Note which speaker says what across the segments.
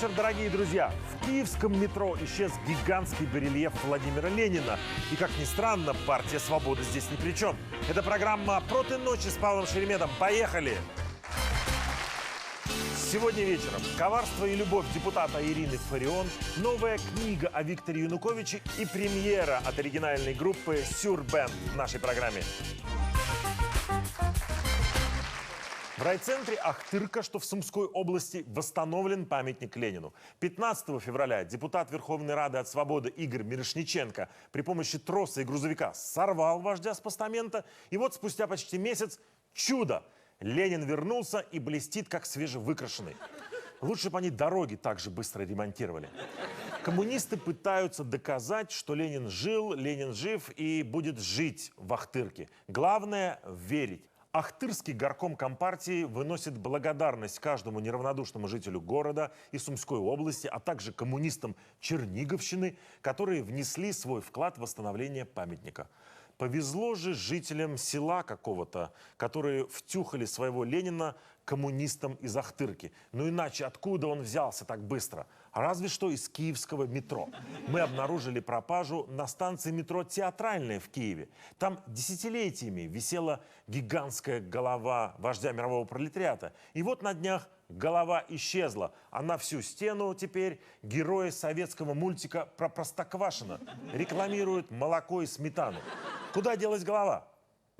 Speaker 1: вечер, дорогие друзья! В киевском метро исчез гигантский барельеф Владимира Ленина. И, как ни странно, партия «Свобода» здесь ни при чем. Это программа «Проты ночи» с Павлом Шеремедом. Поехали! Сегодня вечером «Коварство и любовь» депутата Ирины Фарион, новая книга о Викторе Януковиче и премьера от оригинальной группы «Сюрбенд» в нашей программе. В райцентре Ахтырка, что в Сумской области, восстановлен памятник Ленину. 15 февраля депутат Верховной Рады от Свободы Игорь Мирошниченко при помощи троса и грузовика сорвал вождя с постамента. И вот спустя почти месяц чудо! Ленин вернулся и блестит, как свежевыкрашенный. Лучше бы они дороги так же быстро ремонтировали. Коммунисты пытаются доказать, что Ленин жил, Ленин жив и будет жить в Ахтырке. Главное – верить. Ахтырский горком Компартии выносит благодарность каждому неравнодушному жителю города и Сумской области, а также коммунистам Черниговщины, которые внесли свой вклад в восстановление памятника. Повезло же жителям села какого-то, которые втюхали своего Ленина коммунистам из Ахтырки. Ну иначе откуда он взялся так быстро? Разве что из киевского метро. Мы обнаружили пропажу на станции метро «Театральная» в Киеве. Там десятилетиями висела гигантская голова вождя мирового пролетариата. И вот на днях голова исчезла, а на всю стену теперь герои советского мультика про Простоквашино рекламируют молоко и сметану. Куда делась голова?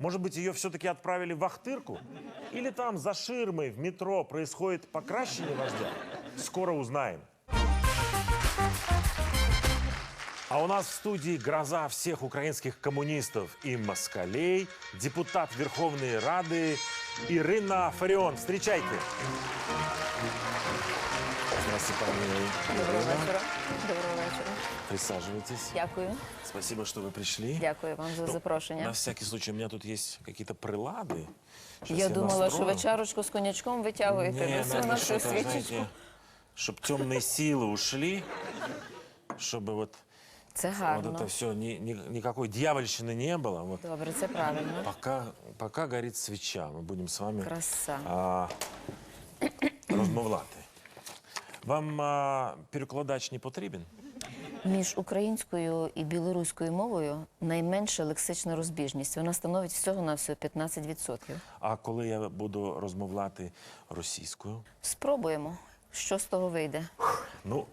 Speaker 1: Может быть, ее все-таки отправили в Ахтырку? Или там, за ширмой, в метро происходит покращение вождя? Скоро узнаем. А у нас в студии гроза всех украинских коммунистов и москалей, депутат Верховной Рады Ирина Фарион. Встречайте. Здравствуйте, пани
Speaker 2: Доброго
Speaker 1: Ирина.
Speaker 2: вечора. Доброго вечора.
Speaker 1: Присаживайтесь.
Speaker 2: Дякую.
Speaker 1: Спасибо, что вы пришли.
Speaker 2: Дякую вам за
Speaker 1: Ну,
Speaker 2: запрошення.
Speaker 1: На всякий случай, у меня тут есть какие-то прилады. Щас
Speaker 2: Я думала, що
Speaker 1: настрою.
Speaker 2: ви чарочку з конячком витягуєте.
Speaker 1: Не,
Speaker 2: Ви всю
Speaker 1: надо
Speaker 2: нашу
Speaker 1: что-то,
Speaker 2: свічечку.
Speaker 1: знаете, чтобы темные силы ушли, чтобы вот,
Speaker 2: Це
Speaker 1: вот
Speaker 2: гарно.
Speaker 1: это все, ни, ни- никакой дьявольщины не было. Вот
Speaker 2: Добре, це правильно.
Speaker 1: пока, пока горит свеча, мы будем с вами
Speaker 2: Краса.
Speaker 1: а, розмовляти. Вам а, перекладач не потрібен?
Speaker 2: Між українською і білоруською мовою найменша лексична розбіжність. Вона становить всього на всього 15%.
Speaker 1: А коли я буду розмовляти російською?
Speaker 2: Спробуємо, що з того вийде.
Speaker 1: Ну,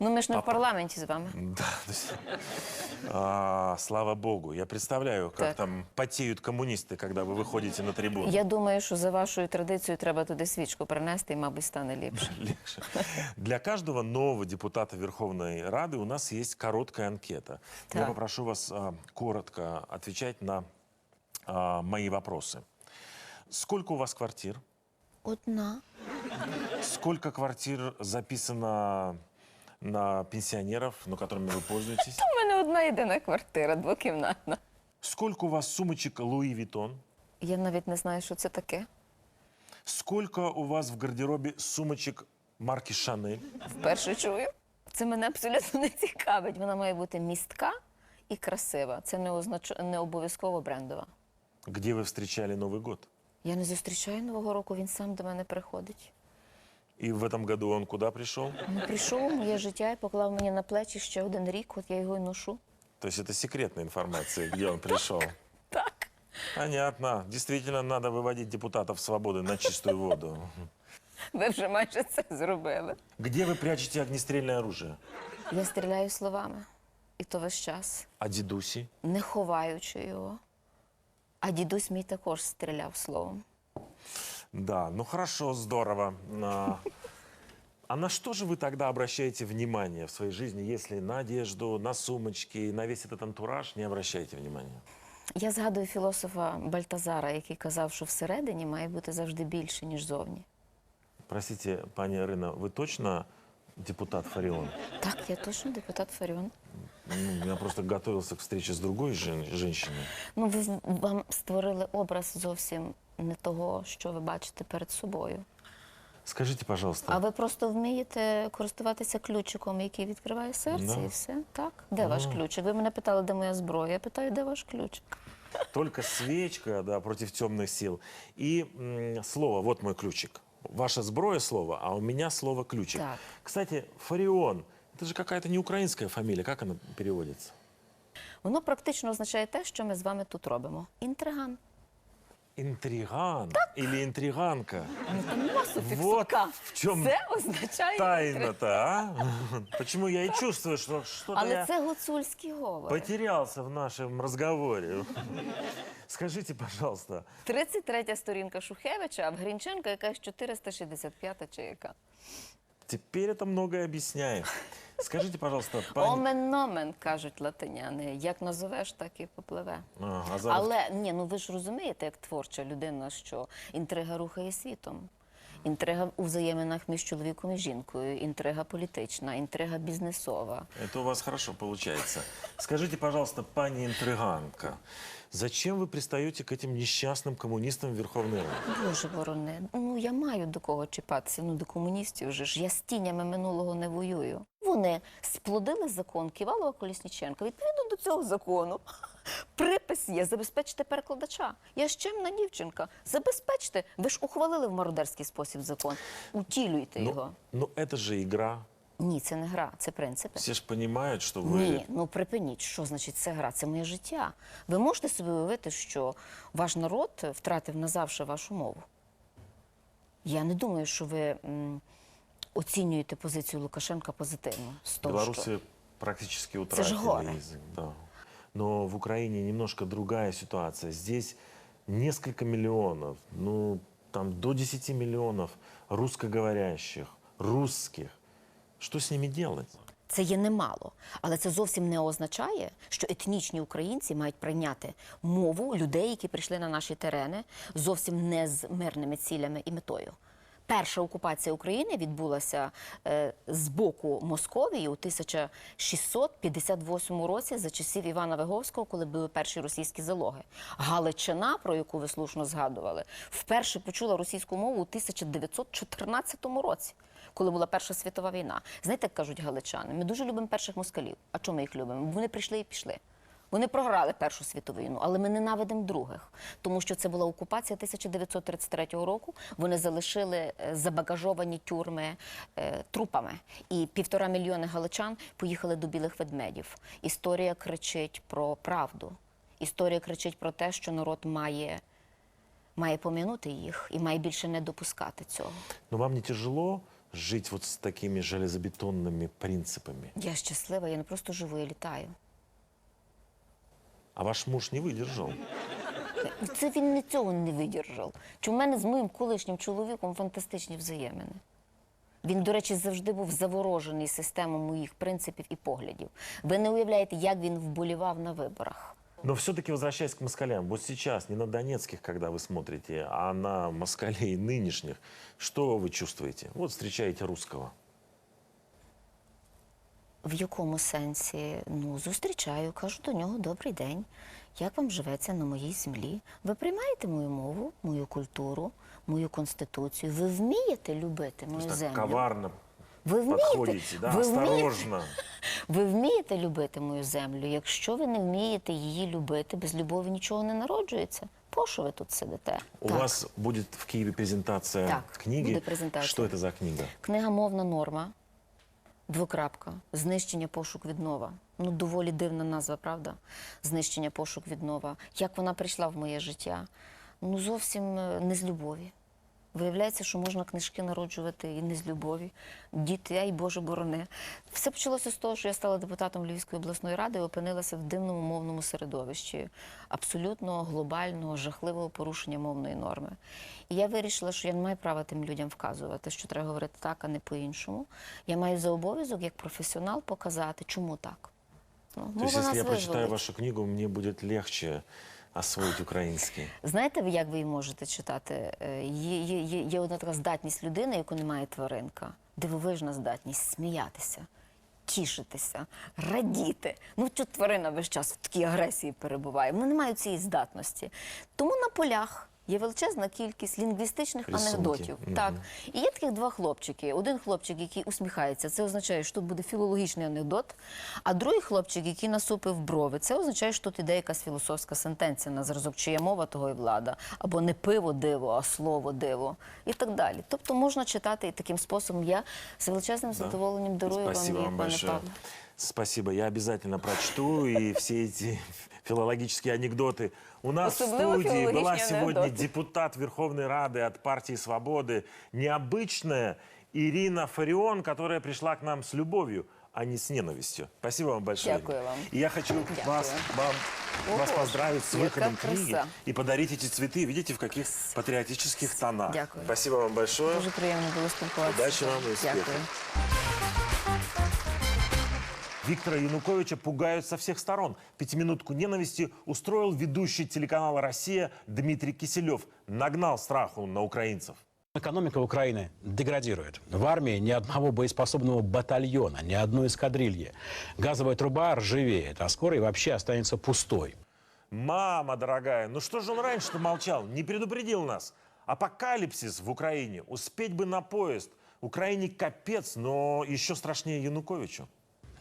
Speaker 2: Ну ми ж не в парламенті з вами.
Speaker 1: Да, то есть, а, слава богу. Я представляю, как
Speaker 2: Так.
Speaker 1: там потеют коммунисты, когда вы выходите на трибуну.
Speaker 2: Я думаю, що за вашою традицією треба туди свічку принести, і, мабуть, стане ліпше.
Speaker 1: Легче. Для каждого нового депутата Верховной Рады у нас есть короткая анкета. Я
Speaker 2: Так.
Speaker 1: попрошу вас а, коротко отвечать на а, мои вопросы. Сколько у вас квартир?
Speaker 2: Одна.
Speaker 1: Сколько квартир записано на пенсионеров, ну, которыми вы пользуетесь?
Speaker 2: У мене одна єдина квартира, двокімнатна.
Speaker 1: Сколько у вас сумочек Луи Виттон?
Speaker 2: Я навіть не знаю, що це таке.
Speaker 1: Сколько у вас в гардеробе сумочек марки Шанель?
Speaker 2: Вперше чую. Це мене абсолютно не цікавить. Вона має бути містка і красива. Це не означ... не обов'язково брендова.
Speaker 1: Где вы встречали Новый год?
Speaker 2: Я не зустрічаю нового року, він сам до мене приходить.
Speaker 1: И в этом году он куда пришел?
Speaker 2: Ну, прийшов у моє життя і поклав мені на плечі ще один рік, от я його і ношу.
Speaker 1: То есть это секретная информация, где он пришел.
Speaker 2: Так.
Speaker 1: Понятно. Действительно, надо выводить депутатов свободы на чистую воду.
Speaker 2: Ви вже майже це зробили.
Speaker 1: Где вы прячете огнестрельное оружие?
Speaker 2: Я стріляю словами. І то весь час,
Speaker 1: А дедуси?
Speaker 2: не ховаючи його. А дідусь мій також стріляв словом.
Speaker 1: Да, ну хорошо, здорово. А, а на что же вы тогда обращаете внимание в своей жизни, если на одежду, на сумочки, на весь этот антураж не обращаете внимания?
Speaker 2: Я згадую філософа Бальтазара, який казав, що всередині має бути завжди більше, ніж зовні.
Speaker 1: Простите, пани Ирина, вы точно депутат Фарион?
Speaker 2: Так, я точно депутат Фаріон.
Speaker 1: Ну, я просто готовился к встрече с другой жен- женщиной.
Speaker 2: Ну, ви вам створили образ зовсім не того, що ви бачите перед собою.
Speaker 1: Скажите, пожалуйста,
Speaker 2: А ви просто вмієте користуватися ключиком, який відкриває серце,
Speaker 1: Да.
Speaker 2: і все? Так? Де ваш ключик? Ви мене питали, де моя зброя. Я питаю, де ваш ключик?
Speaker 1: только свечка, да, против темных сил. И м, слово, вот мой ключик. Ваше сброя слово, а у меня слово ключик.
Speaker 2: Так.
Speaker 1: Кстати, Фарион, это же какая-то не украинская фамилия, как она переводится?
Speaker 2: Воно практично означає те, що ми з вами тут робимо. Інтриган.
Speaker 1: Интриган или интриганка.
Speaker 2: Там
Speaker 1: Вот в чому
Speaker 2: Це означає
Speaker 1: Тайна-то, а? Почему я и чувствую, что что-то
Speaker 2: Але
Speaker 1: я
Speaker 2: це гуцульський говор.
Speaker 1: потерялся в нашем разговоре. Скажите, пожалуйста,
Speaker 2: 33 сторінка Шухевича, а в Грінченка якась 465 чи яка.
Speaker 1: теперь это многое объясняет. Скажите, пожалуйста, пани...
Speaker 2: Омен номен, кажуть латиняни. Як назовеш, так і попливе.
Speaker 1: А, а зараз
Speaker 2: Але ні, ну ви ж розумієте, як творча людина, що інтрига рухає світом. Інтрига у взаєминах між чоловіком і жінкою, інтрига політична, інтрига бізнесова.
Speaker 1: Это у вас хорошо получается. Скажите, пожалуйста, пани интриганка, зачем вы пристаете к этим несчастным коммунистам в Верховной Раде?
Speaker 2: Боже вороне, ну я маю до кого чіпатися. Ну до комуністів вже ж я з тінями минулого не воюю. Вони сплодили закон Ківалова Колісніченка. Відповідно до цього закону припис є забезпечити перекладача. Я ж чемна дівчинка. Забезпечте. Ви ж ухвалили в мародерський спосіб закон. Утілюйте його.
Speaker 1: Ну, ну, это же игра.
Speaker 2: Ні, це не гра, це принципи.
Speaker 1: Все ж понимают, что вы...
Speaker 2: Ні, ну припиніть, що значить це гра? Це моє життя. Ви можете собі уявити, що ваш народ втратив назавше вашу мову? Я не думаю, що ви м, оцінюєте позицію Лукашенка позитивно. З того,
Speaker 1: Белорусы
Speaker 2: що...
Speaker 1: практически
Speaker 2: же
Speaker 1: утратили
Speaker 2: горе.
Speaker 1: язык. Да. Но в Украине немножко другая ситуация. Здесь несколько миллионов, ну, там до 10 миллионов русскоговорящих, русских. Что с ними делать?
Speaker 2: Це є немало, але це зовсім не означає, що етнічні українці мають прийняти мову людей, які прийшли на наші терени, зовсім не з мирними цілями і метою. Перша окупація України відбулася е, з боку Московії у 1658 році за часів Івана Виговського, коли були перші російські залоги. Галичина, про яку ви слушно згадували, вперше почула російську мову у 1914 році коли була Перша світова війна. Знаєте, як кажуть галичани, ми дуже любимо перших москалів. А чому ми їх любимо? Вони прийшли і пішли. Вони програли Першу світову війну, але ми ненавидимо других, тому що це була окупація 1933 року. Вони залишили е, забагажовані тюрми е, трупами, і півтора мільйони галичан поїхали до білих ведмедів. Історія кричить про правду. Історія кричить про те, що народ має, має пом'янути їх і має більше не допускати цього.
Speaker 1: Но вам не тяжело жить вот с такими железобетонными принципами?
Speaker 2: Я щаслива, я не просто живу, я літаю.
Speaker 1: А ваш муж не выдержал?
Speaker 2: Це він не цього не видержав. Чи в мене з моїм колишнім чоловіком фантастичні взаємини? Він, до речі, завжди був заворожений системою моїх принципів і поглядів. Ви не уявляєте, як він вболівав на виборах.
Speaker 1: Но все-таки возвращаясь к москалям, вот сейчас, не на донецких, когда вы смотрите, а на москалей нынешних, что вы чувствуете? Вот встречаете русского.
Speaker 2: В якому сенсі? Ну, зустрічаю, кажу до нього добрий день. Як вам живеться на моїй землі? Ви приймаєте мою мову, мою культуру, мою конституцію? Ви вмієте любити
Speaker 1: То
Speaker 2: мою
Speaker 1: есть так
Speaker 2: землю?
Speaker 1: коварно
Speaker 2: ви вмієте?
Speaker 1: да,
Speaker 2: Ви вмієте? Ви вмієте любити мою землю? Якщо ви не вмієте її любити, без любові нічого не народжується. Пощо ви тут сидите?
Speaker 1: У
Speaker 2: Так.
Speaker 1: вас будет в Киеве презентация
Speaker 2: Так,
Speaker 1: книги.
Speaker 2: будет презентация.
Speaker 1: Что это за книга?
Speaker 2: Книга мовна норма. Двокрапка. Знищення пошук віднова. Ну, доволі дивна назва, правда? Знищення пошук віднова. Як вона прийшла в моє життя? Ну, зовсім е, не з любові. Виявляється, що можна книжки народжувати і не з любові. Діти, ай Боже борони. Все почалося з того, що я стала депутатом Львівської обласної ради і опинилася в дивному мовному середовищі абсолютно глобального, жахливого порушення мовної норми. І я вирішила, що я не маю права тим людям вказувати, що треба говорити так, а не по-іншому. Я маю за обов'язок як професіонал показати, чому так. Ну,
Speaker 1: То есть, если я прочитаю вашу книгу, мне будет легче освоить український.
Speaker 2: Знаєте, як ви її можете читати? Е, Є, є, є, є одна така здатність людини, яку не має тваринка. Дивовижна здатність сміятися, тішитися, радіти. Ну, що тварина весь час в такій агресії перебуває. Вони не мають цієї здатності. Тому на полях є величезна кількість лінгвістичних
Speaker 1: Рисунки.
Speaker 2: анекдотів. Так. І є таких два хлопчики. Один хлопчик, який усміхається, це означає, що тут буде філологічний анекдот. А другий хлопчик, який насупив брови, це означає, що тут іде якась філософська сентенція на зразок, чия мова того і влада. Або не пиво диво, а слово диво. І так далі. Тобто можна читати і таким способом. Я з величезним задоволенням дарую
Speaker 1: Спасибо
Speaker 2: вам
Speaker 1: вам
Speaker 2: пане
Speaker 1: большое.
Speaker 2: Павле.
Speaker 1: Спасибо, я обязательно прочту и все эти филологические анекдоты. У нас в
Speaker 2: Особливо
Speaker 1: студии была
Speaker 2: филологічні
Speaker 1: сегодня
Speaker 2: анекдоти.
Speaker 1: депутат Верховной Рады от партии «Свободы», необычная Ирина Фарион, которая пришла к нам с любовью, а не с ненавистью. Спасибо вам большое.
Speaker 2: Дякую
Speaker 1: Ирина.
Speaker 2: вам.
Speaker 1: И я хочу
Speaker 2: Дякую.
Speaker 1: вас, вам, вас
Speaker 2: Ого,
Speaker 1: поздравить с
Speaker 2: яка
Speaker 1: выходом книги
Speaker 2: краса.
Speaker 1: и подарить эти цветы. Видите, в каких патриотических тонах.
Speaker 2: Дякую.
Speaker 1: Спасибо вам большое.
Speaker 2: Дуже приємно було спілкуватися.
Speaker 1: Удачі вам і успіху.
Speaker 2: Дякую.
Speaker 1: Виктора Януковича пугают со всех сторон. Пятиминутку ненависти устроил ведущий телеканала «Россия» Дмитрий Киселев. Нагнал страху на украинцев.
Speaker 3: Экономика Украины деградирует. В армии ни одного боеспособного батальона, ни одной эскадрильи. Газовая труба ржавеет, а скоро и вообще останется пустой.
Speaker 1: Мама дорогая, ну что же он раньше-то молчал? Не предупредил нас. Апокалипсис в Украине. Успеть бы на поезд. Украине капец, но еще страшнее Януковичу.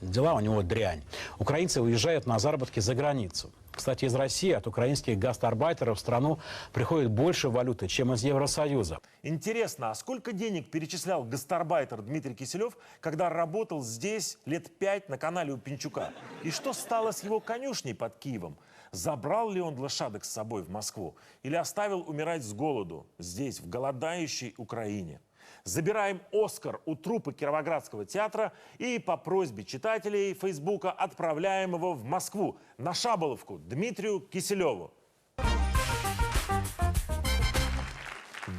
Speaker 3: Дела у него дрянь. Украинцы уезжают на заработки за границу. Кстати, из России от украинских гастарбайтеров в страну приходит больше валюты, чем из Евросоюза.
Speaker 1: Интересно, а сколько денег перечислял гастарбайтер Дмитрий Киселев, когда работал здесь лет пять на канале у Пинчука? И что стало с его конюшней под Киевом? Забрал ли он лошадок с собой в Москву? Или оставил умирать с голоду здесь, в голодающей Украине? Забираем Оскар у трупы Кировоградского театра и по просьбе читателей Фейсбука отправляем его в Москву на Шаболовку Дмитрию Киселеву.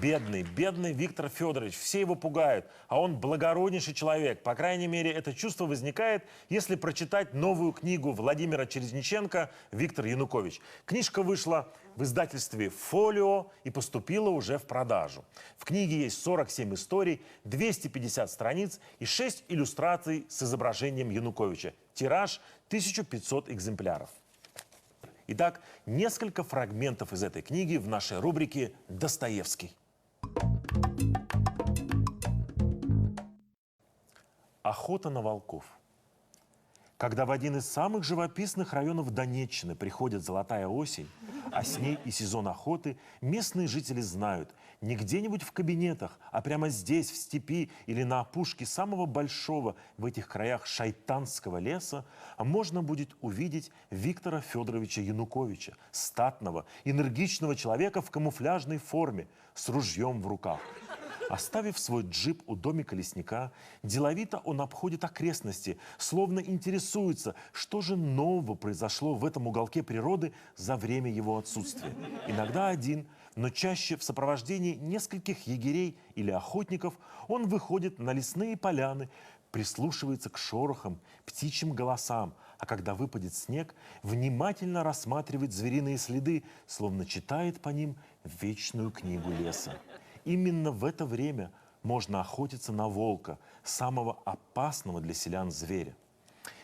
Speaker 1: Бедный, бедный Виктор Федорович. Все его пугают, а он благороднейший человек. По крайней мере, это чувство возникает, если прочитать новую книгу Владимира Черезниченко «Виктор Янукович». Книжка вышла в издательстве «Фолио» и поступила уже в продажу. В книге есть 47 историй, 250 страниц и 6 иллюстраций с изображением Януковича. Тираж 1500 экземпляров. Итак, несколько фрагментов из этой книги в нашей рубрике «Достоевский». Охота на волков. Когда в один из самых живописных районов Донеччины приходит золотая осень, а с ней и сезон охоты, местные жители знают, не где-нибудь в кабинетах, а прямо здесь, в степи или на опушке самого большого в этих краях шайтанского леса, можно будет увидеть Виктора Федоровича Януковича, статного, энергичного человека в камуфляжной форме, с ружьем в руках. Оставив свой джип у домика лесника, деловито он обходит окрестности, словно интересуется, что же нового произошло в этом уголке природы за время его отсутствия. Иногда один, но чаще в сопровождении нескольких егерей или охотников он выходит на лесные поляны, прислушивается к шорохам, птичьим голосам, а когда выпадет снег, внимательно рассматривает звериные следы, словно читает по ним вечную книгу леса. Именно в это время можно охотиться на волка, самого опасного для селян зверя.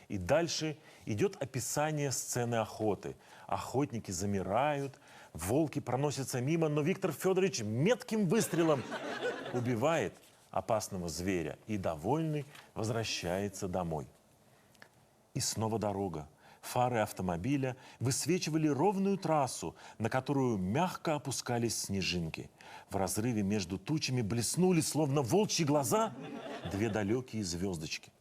Speaker 1: И дальше идет описание сцены охоты. Охотники замирают, волки проносятся мимо, но Виктор Федорович метким выстрелом убивает опасного зверя и, довольный, возвращается домой. И снова дорога. Фары автомобиля высвечивали ровную трассу, на которую мягко опускались снежинки. В разрыве между тучами блеснули, словно волчьи глаза, две далекие звездочки.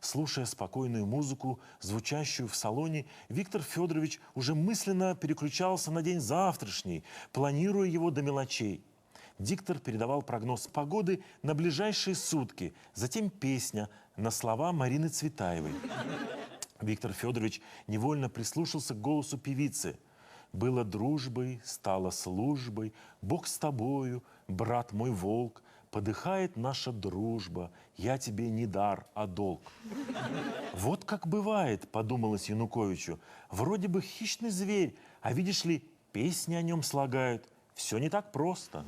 Speaker 1: Слушая спокойную музыку, звучащую в салоне, Виктор Федорович уже мысленно переключался на день завтрашний, планируя его до мелочей. Диктор передавал прогноз погоды на ближайшие сутки, затем песня на слова Марины Цветаевой. Виктор Федорович невольно прислушался к голосу певицы. «Было дружбой, стало службой, Бог с тобою, брат мой волк, подыхает наша дружба, я тебе не дар, а долг». Вот как бывает, подумалось Януковичу, вроде бы хищный зверь, а видишь ли, песни о нем слагают. Все не так просто.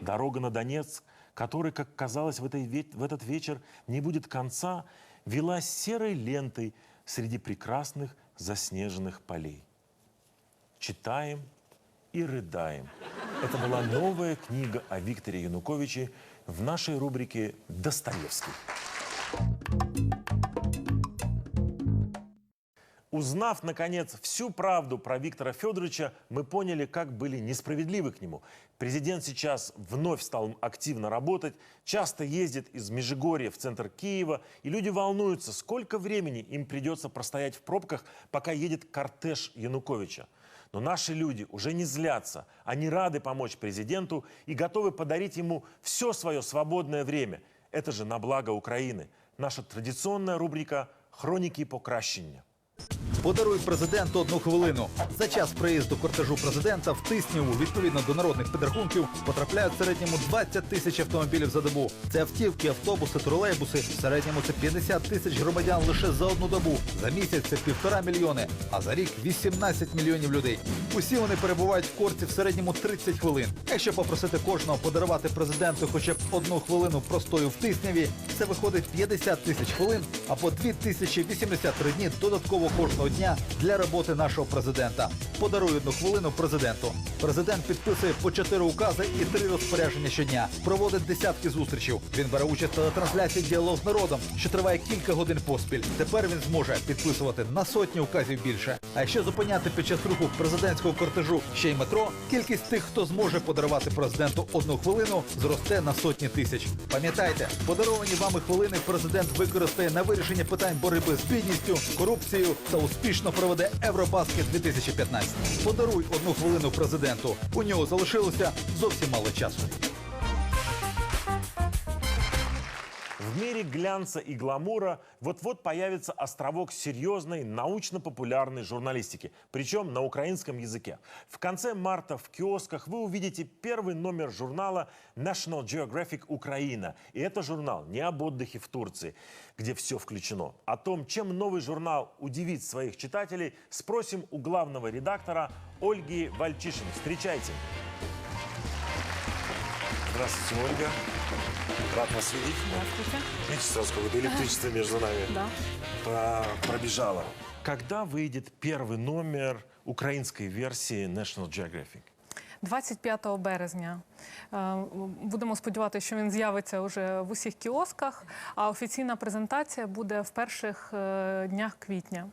Speaker 1: Дорога на Донецк, которой, как казалось, в, этой в этот вечер не будет конца, вела серой лентой среди прекрасных заснеженных полей. Читаем и рыдаем. Это была новая книга о Викторе Януковиче в нашей рубрике «Достоевский». Узнав, наконец, всю правду про Виктора Федоровича, мы поняли, как были несправедливы к нему. Президент сейчас вновь стал активно работать, часто ездит из Межигорья в центр Киева, и люди волнуются, сколько времени им придется простоять в пробках, пока едет кортеж Януковича. Но наши люди уже не злятся, они рады помочь президенту и готовы подарить ему все свое свободное время. Это же на благо Украины. Наша традиционная рубрика «Хроніки покращення».
Speaker 4: Подаруй президенту одну хвилину. За час приїзду кортежу президента в Тисніву, відповідно до народних підрахунків, потрапляють в середньому 20 тисяч автомобілів за добу. Це автівки, автобуси, тролейбуси. В середньому це 50 тисяч громадян лише за одну добу. За місяць це півтора мільйони, а за рік 18 мільйонів людей. Усі вони перебувають в корці в середньому 30 хвилин. Якщо попросити кожного подарувати президенту хоча б одну хвилину простою в Тисняві, це виходить 50 тисяч хвилин або 2083 дні додатково кожного дня для роботи нашого президента. Подаруй одну хвилину президенту. Президент підписує по чотири укази і три розпорядження щодня. Проводить десятки зустрічей. Він бере участь в телетрансляції діалог з народом, що триває кілька годин поспіль. Тепер він зможе підписувати на сотні указів більше. А якщо зупиняти під час руху президентського кортежу ще й метро, кількість тих, хто зможе подарувати президенту одну хвилину, зросте на сотні тисяч. Пам'ятайте, подаровані вами хвилини президент використає на вирішення питань боротьби з бідністю, корупцією та успішно проведе Евробаскет 2015. Подаруй одну хвилину президенту. У нього залишилося зовсім мало часу.
Speaker 1: В мире глянца и гламура вот-вот появится островок серьезной научно-популярной журналистики, причем на украинском языке. В конце марта в киосках вы увидите первый номер журнала National Geographic Украина. И это журнал не об отдыхе в Турции, где все включено. О том, чем новый журнал удивит своих читателей, спросим у главного редактора Ольги Вальчишин. Встречайте. Здравствуйте, Ольга. Рад вас видеть.
Speaker 5: Здравствуйте.
Speaker 1: Видите, сразу какое-то электричество между нами
Speaker 5: Да.
Speaker 1: про- пробежало. Когда выйдет первый номер украинской версии National Geographic?
Speaker 5: 25 березня. Е, Будемо сподіватися, що він з'явиться вже в усіх кіосках, а офіційна презентація буде в перших е, днях квітня.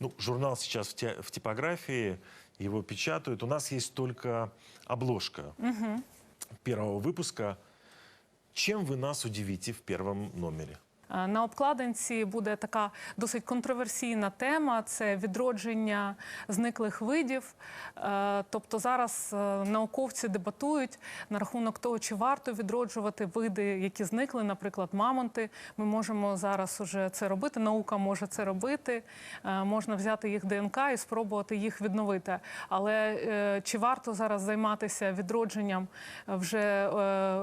Speaker 1: Ну, журнал сейчас в, те- в типографии, его печатают. У нас есть только обложка Первого выпуска. Чем вы нас удивите в первом номере?
Speaker 5: Е, На обкладинці буде така досить контроверсійна тема: це відродження зниклих видів. Е, Тобто зараз е, науковці дебатують на рахунок того, чи варто відроджувати види, які зникли, наприклад, мамонти. Ми можемо зараз уже це робити. Наука може це робити. Можна взяти їх ДНК і спробувати їх відновити. Але чи варто зараз займатися відродженням вже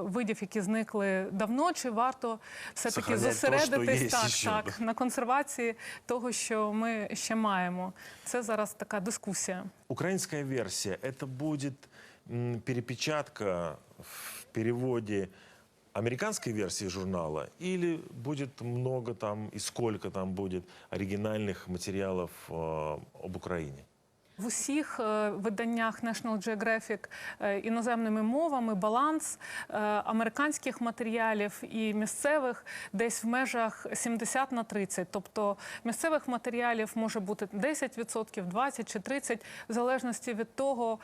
Speaker 5: видів, які зникли давно, чи варто все-таки
Speaker 1: Сохранять то,
Speaker 5: зосередитись
Speaker 1: що є
Speaker 5: так,
Speaker 1: ще,
Speaker 5: так, на консервації того, що ми ще маємо? Це зараз така дискусія.
Speaker 1: Украинская версия – это будет м, перепечатка в переводе американской версии журнала или будет много там и сколько там будет оригинальных материалов э, об Украине?
Speaker 5: в усіх е, виданнях National Geographic е, іноземними мовами баланс е, американських матеріалів і місцевих десь в межах 70 на 30. Тобто місцевих матеріалів може бути 10%, 20% чи 30%, в залежності від того,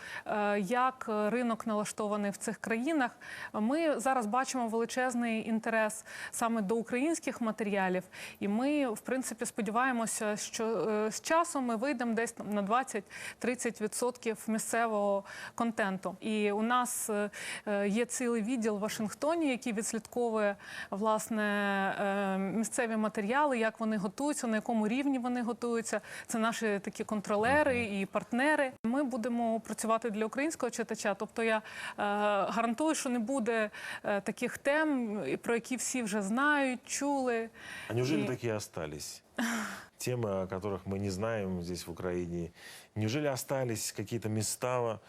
Speaker 5: як ринок налаштований в цих країнах. Ми зараз бачимо величезний інтерес саме до українських матеріалів, і ми, в принципі, сподіваємося, що з часом ми вийдемо десь на 20%. 30% місцевого контенту. І у нас е, є цілий відділ в Вашингтоні, який відслідковує власне е, місцеві матеріали, як вони готуються, на якому рівні вони готуються. Це наші такі контролери і партнери. Ми будемо працювати для українського читача. Тобто, я е, гарантую, що не буде таких тем, про які всі вже знають, чули.
Speaker 1: А неужели
Speaker 5: і...
Speaker 1: такі остались? Темы, о которых мы не знаем здесь, в Украине. Неужели остались какие-то места,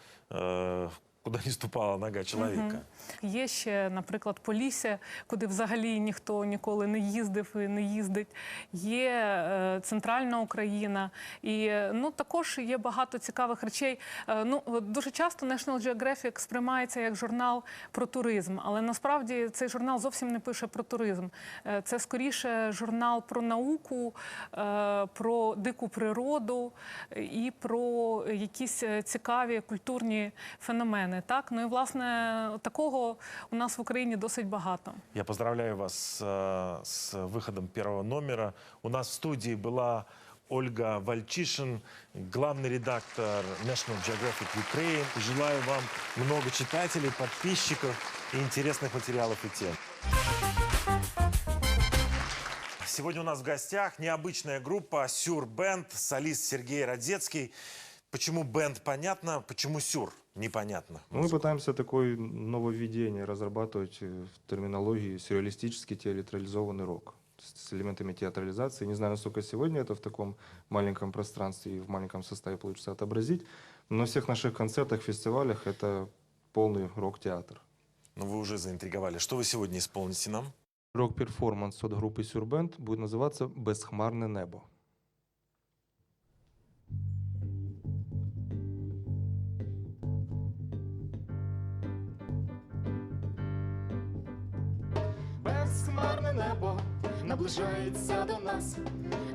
Speaker 1: куда не ступала нога человека.
Speaker 5: Є ще, наприклад, Полісся, куди взагалі ніхто ніколи не їздив і не їздить. Є е, центральна Україна, і ну також є багато цікавих речей. Е, ну дуже часто National Geographic сприймається як журнал про туризм, але насправді цей журнал зовсім не пише про туризм. Е, це скоріше журнал про науку, е, про дику природу і про якісь е, цікаві культурні феномени. Так, ну і власне такого у нас в Україні досить багато.
Speaker 1: Я поздравляю вас э, с выходом первого номера. У нас в студии была Ольга Вальчишин, главный редактор National Geographic Ukraine. Желаю вам много читателей, подписчиков и интересных материалов и тем. Сегодня у нас в гостях необычная группа Сюр Бенд, солист Сергей Родецкий. Почему бенд понятно, почему Сюр непонятно.
Speaker 6: Мы пытаемся такое нововведение разрабатывать в терминологии сюрреалистический театрализованный рок с с элементами театрализации. Не знаю, насколько сегодня это в таком маленьком пространстве и в маленьком составе получится отобразить, но на всех наших концертах, фестивалях это полный рок-театр.
Speaker 1: Ну, вы уже заинтриговали. Что вы сегодня исполните нам?
Speaker 6: Рок-перформанс от группы Сюрбенд будет называться «Безхмарне небо».
Speaker 7: Небо наближається до нас,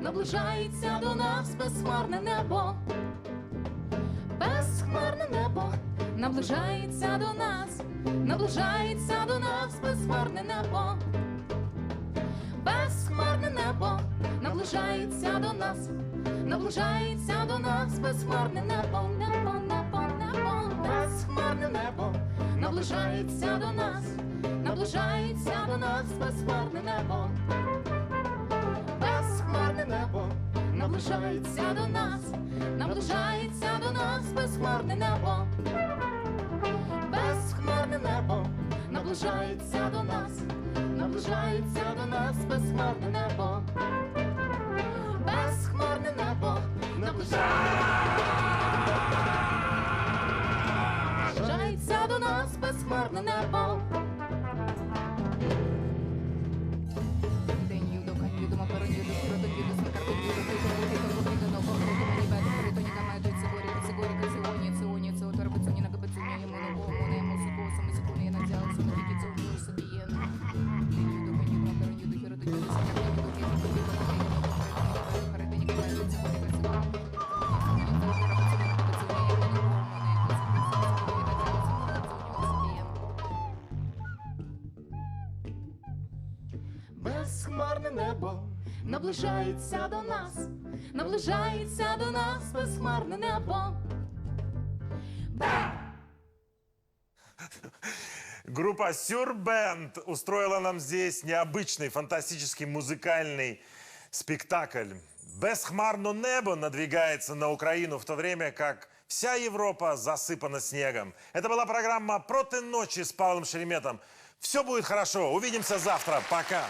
Speaker 7: наближається до нас безхмарне небо, безхмарне небо наближається до нас, наближається до нас безхмарне небо, безхмарне небо наближається до нас, наближається до нас безхмарне небо, небо, небо, небо, безхмарне небо наближається до нас, наближається до нас безхмарне небо, безхмарне небо наближається до нас, наближається до нас безхмарне небо, безхмарне небо наближається до нас, наближається до нас безхмарне небо, Безхмарне небо наближається до нас, наближається до нас безхмарне небо.
Speaker 1: Группа Сюрбенд устроила нам здесь необычный, фантастический музыкальный спектакль. Бесхмарно небо надвигается на Украину в то время, как вся Европа засыпана снегом. Это была программа «Проти ночи» с Павлом Шереметом. Все будет хорошо. Увидимся завтра. Пока.